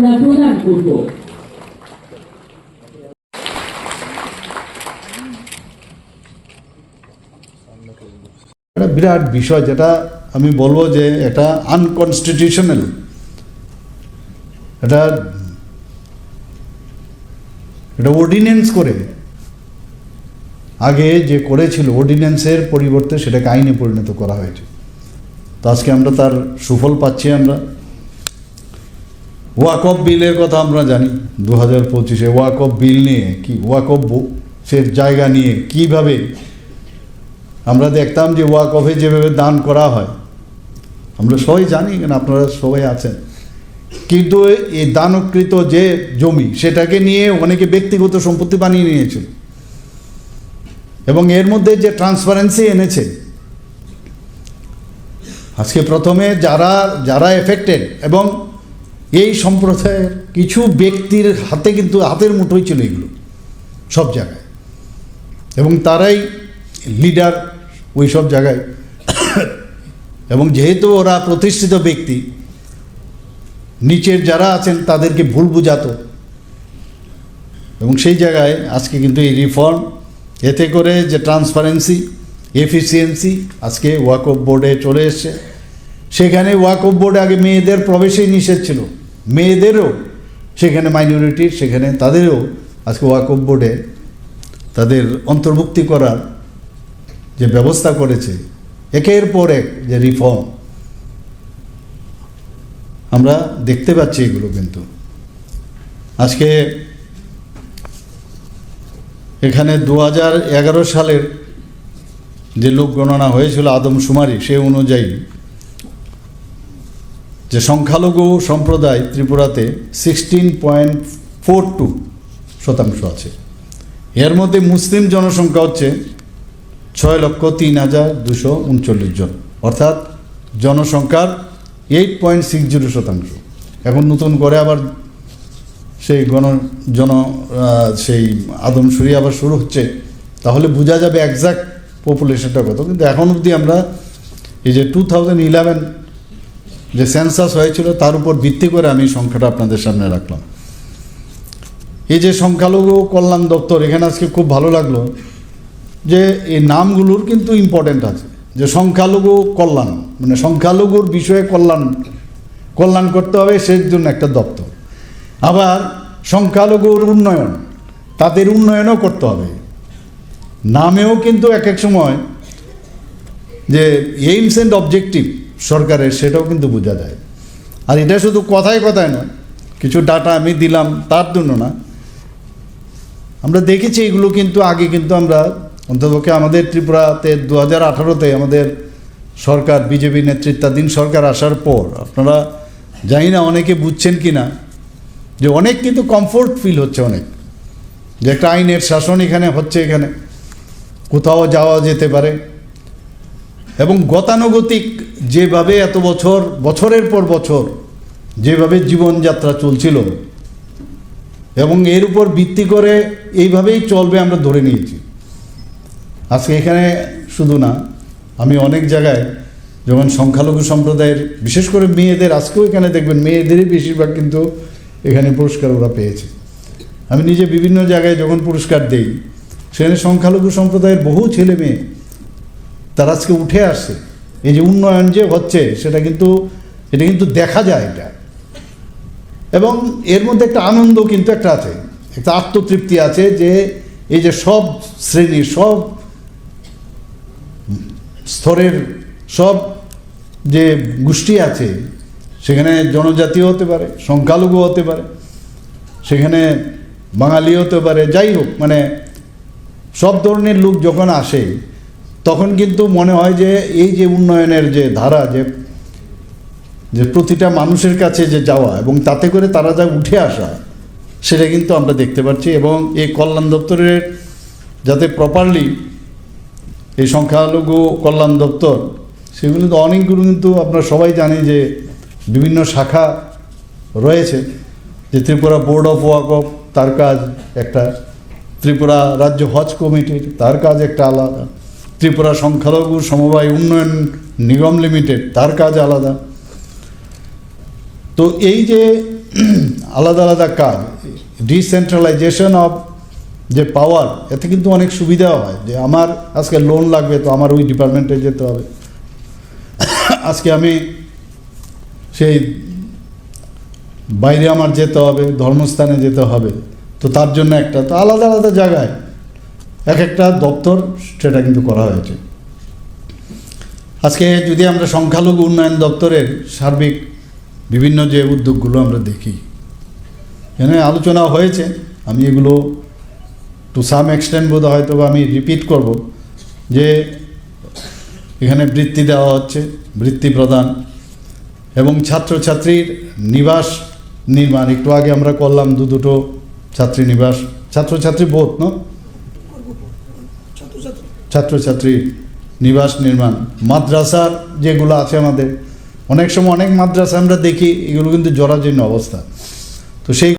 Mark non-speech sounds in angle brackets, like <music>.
আমরা প্রদান করব। একটা বিরাট বিষয় যেটা আমি বলব যে এটা আনকনস্টিটিউশনাল এটা এটা অর্ডিন্যান্স করে। আগে যে করেছিল অর্ডিন্যান্সের পরিবর্তে সেটাকে আইনে পরিণত করা হয়েছে। তো আজকে আমরা তার সুফল পাচ্ছি আমরা। ওয়াকফ বিলের কথা আমরা জানি দু হাজার পঁচিশে ওয়াকফ বিল নিয়ে কি, ওয়াকফ সের জায়গা নিয়ে কীভাবে আমরা দেখতাম যে ওয়াকফে যেভাবে দান করা হয়। আমরা সবাই জানি, কেন আপনারা সবাই আছেন। কিন্তু এই দানকৃত যে জমি, সেটাকে নিয়ে অনেকে ব্যক্তিগত সম্পত্তি বানিয়ে নিয়েছিল। এবং এর মধ্যে যে ট্রান্সপারেন্সি এনেছে, আজকে প্রথমে যারা যারা এফেক্টেড এবং এই সম্প্রদায়ের কিছু ব্যক্তির হাতে কিন্তু হাতের মুঠোই ছিল এগুলো, সব জায়গায়। এবং তারাই লিডার ওই সব জায়গায়। এবং যেহেতু ওরা প্রতিষ্ঠিত ব্যক্তি, নিচের যারা আছেন তাদেরকে ভুল বুঝাতো। এবং সেই জায়গায় আজকে কিন্তু এই রিফর্ম এতে করে যে ট্রান্সপারেন্সি এফিসিয়েন্সি আজকে ওয়াকফ বোর্ডে চলে এসছে। সেখানে ওয়াকফ বোর্ডে আগে মেয়েদের প্রবেশেই নিষেধ ছিল। মেয়েদেরও, সেখানে মাইনরিটির সেখানে তাদেরও আজকে ওয়াকফ বোর্ডে তাদের অন্তর্ভুক্তি করার যে ব্যবস্থা করেছে, একের পর এক যে রিফর্ম আমরা দেখতে পাচ্ছি এগুলো কিন্তু। আজকে এখানে দু হাজার এগারো সালের যে লোক গণনা হয়েছিল আদমশুমারি, সে অনুযায়ী যে সংখ্যালঘু সম্প্রদায় ত্রিপুরাতে সিক্সটিন পয়েন্ট ফোর টু শতাংশ আছে। এর মধ্যে মুসলিম জনসংখ্যা হচ্ছে ছয় লক্ষ তিন হাজার দুশো উনচল্লিশ জন। অর্থাৎ জনসংখ্যার এইট পয়েন্ট সিক্স জিরো শতাংশ। এখন নতুন করে আবার সেই গণ, জন সেই আদমশুরি আবার শুরু হচ্ছে, তাহলে বোঝা যাবে একজ্যাক্ট পপুলেশনটা কত। কিন্তু এখন অবধি আমরা এই যে টু থাউজেন্ড ইলেভেন যে সেন্সাস হয়েছিল, তার উপর ভিত্তি করে আমি সংখ্যাটা আপনাদের সামনে রাখলাম। এই যে সংখ্যালঘু কল্যাণ দপ্তর, এখানে আজকে খুব ভালো লাগল যে এই নামগুলোর কিন্তু ইম্পর্টেন্ট আছে। যে সংখ্যালঘু কল্যাণ মানে সংখ্যালঘুর বিষয়ে কল্যাণ কল্যাণ করতে হবে, সেই জন্য একটা দপ্তর। আবার সংখ্যালঘুর উন্নয়ন, তাদের উন্নয়নও করতে হবে। নামেও কিন্তু এক এক সময় যে এইমস অ্যান্ড অবজেক্টিভ সরকারের, সেটাও কিন্তু বোঝা যায়। আর এটা শুধু কথায় কথায় নয়, কিছু ডাটা আমি দিলাম তার জন্য না আমরা দেখেছি এগুলো কিন্তু আগে কিন্তু আমরা অন্ততপক্ষে আমাদের ত্রিপুরাতে দু হাজার আঠারোতে আমাদের সরকার, বিজেপি নেতৃত্বাধীন সরকার আসার পর, আপনারা জানি না অনেকে বুঝছেন কি না যে অনেক কিন্তু কমফোর্ট ফিল হচ্ছে অনেক। যে একটা আইনের শাসন এখানে হচ্ছে এখানে, কোথাও যাওয়া যেতে পারে। এবং গতানুগতিক যেভাবে এত বছর, বছরের পর বছর যেভাবে জীবনযাত্রা চলছিল এবং এর উপর ভিত্তি করে এইভাবেই চলবে আমরা ধরে নিয়েছি। আজকে এখানে শুধু না, আমি অনেক জায়গায় যেমন সংখ্যালঘু সম্প্রদায়ের, বিশেষ করে মেয়েদের, আজকেও এখানে দেখবেন মেয়েদেরই বেশিরভাগ কিন্তু এখানে পুরস্কার ওরা পেয়েছে। আমি নিজে বিভিন্ন জায়গায় যখন পুরস্কার দেই, সেখানে সংখ্যালঘু সম্প্রদায়ের বহু ছেলে মেয়ে তারা আজকে উঠে আসছে এই যে উন্নয়ন যে হচ্ছে, সেটা কিন্তু এটা কিন্তু দেখা যায় এটা। এবং এর মধ্যে একটা আনন্দ কিন্তু একটা আছে, একটা আত্মতৃপ্তি আছে যে এই যে সব শ্রেণির সব স্তরের সব যে গোষ্ঠী আছে, সেখানে জনজাতীয় হতে পারে, সংখ্যালঘু হতে পারে, সেখানে বাঙালি হতে পারে, যাই হোক মানে সব ধরনের লোক যখন আসে তখন কিন্তু মনে হয় যে এই যে উন্নয়নের যে ধারা, যে যে প্রতিটা মানুষের কাছে যে যাওয়া এবং তাতে করে তারা যা উঠে আসা, সেটা কিন্তু আমরা দেখতে পাচ্ছি এবং এই কল্যাণ দপ্তরের যাতে প্রপারলি এই সংখ্যালঘু কল্যাণ দপ্তর, সেগুলো তো অনেকগুলো কিন্তু আপনারা সবাই জানে যে বিভিন্ন শাখা রয়েছে, যে ত্রিপুরা বোর্ড অফ ওয়াকফ তার কাজ একটা, ত্রিপুরা রাজ্য হজ কমিটির তার কাজ একটা আলাদা। ত্রিপুরা সংখ্যালঘু সমবায় উন্নয়ন নিগম লিমিটেড, তার কাজ আলাদা। তো এই যে <clears throat> আলাদা আলাদা কাজ, ডিসেন্ট্রালাইজেশন অফ যে পাওয়ার, এতে কিন্তু অনেক সুবিধাও হয়। যে আমার আজকে লোন লাগবে তো আমার ওই ডিপার্টমেন্টে যেতে হবে। আজকে আমি সেই বাইরে আমার যেতে হবে, ধর্মস্থানে যেতে হবে। তো তার জন্য একটা, তো আলাদা আলাদা জায়গায় এক একটা দপ্তর সেটা কিন্তু করা হয়েছে। আজকে যদি আমরা সংখ্যালঘু উন্নয়ন দপ্তরের সার্বিক বিভিন্ন যে উদ্যোগগুলো আমরা দেখি, এখানে আলোচনা হয়েছে। আমি এগুলো টু সাম এক্সটেন্ট বোধ হয়তো বা আমি রিপিট করব যে এখানে বৃত্তি দেওয়া হচ্ছে, বৃত্তি প্রদান এবং ছাত্রছাত্রীর নিবাস নির্মাণ। একটু আগে আমরা করলাম দু দুটো ছাত্রী নিবাস। ছাত্রছাত্রী বোধ, ন? ছাত্রছাত্রী। নিবাস নির্মাণ, মাদ্রাসার যেগুলো আছে আমাদের। অনেক সময় অনেক মাদ্রাসা আমরা দেখি, এগুলো কিন্তু জরাজীর্ণ অবস্থা। তো সেই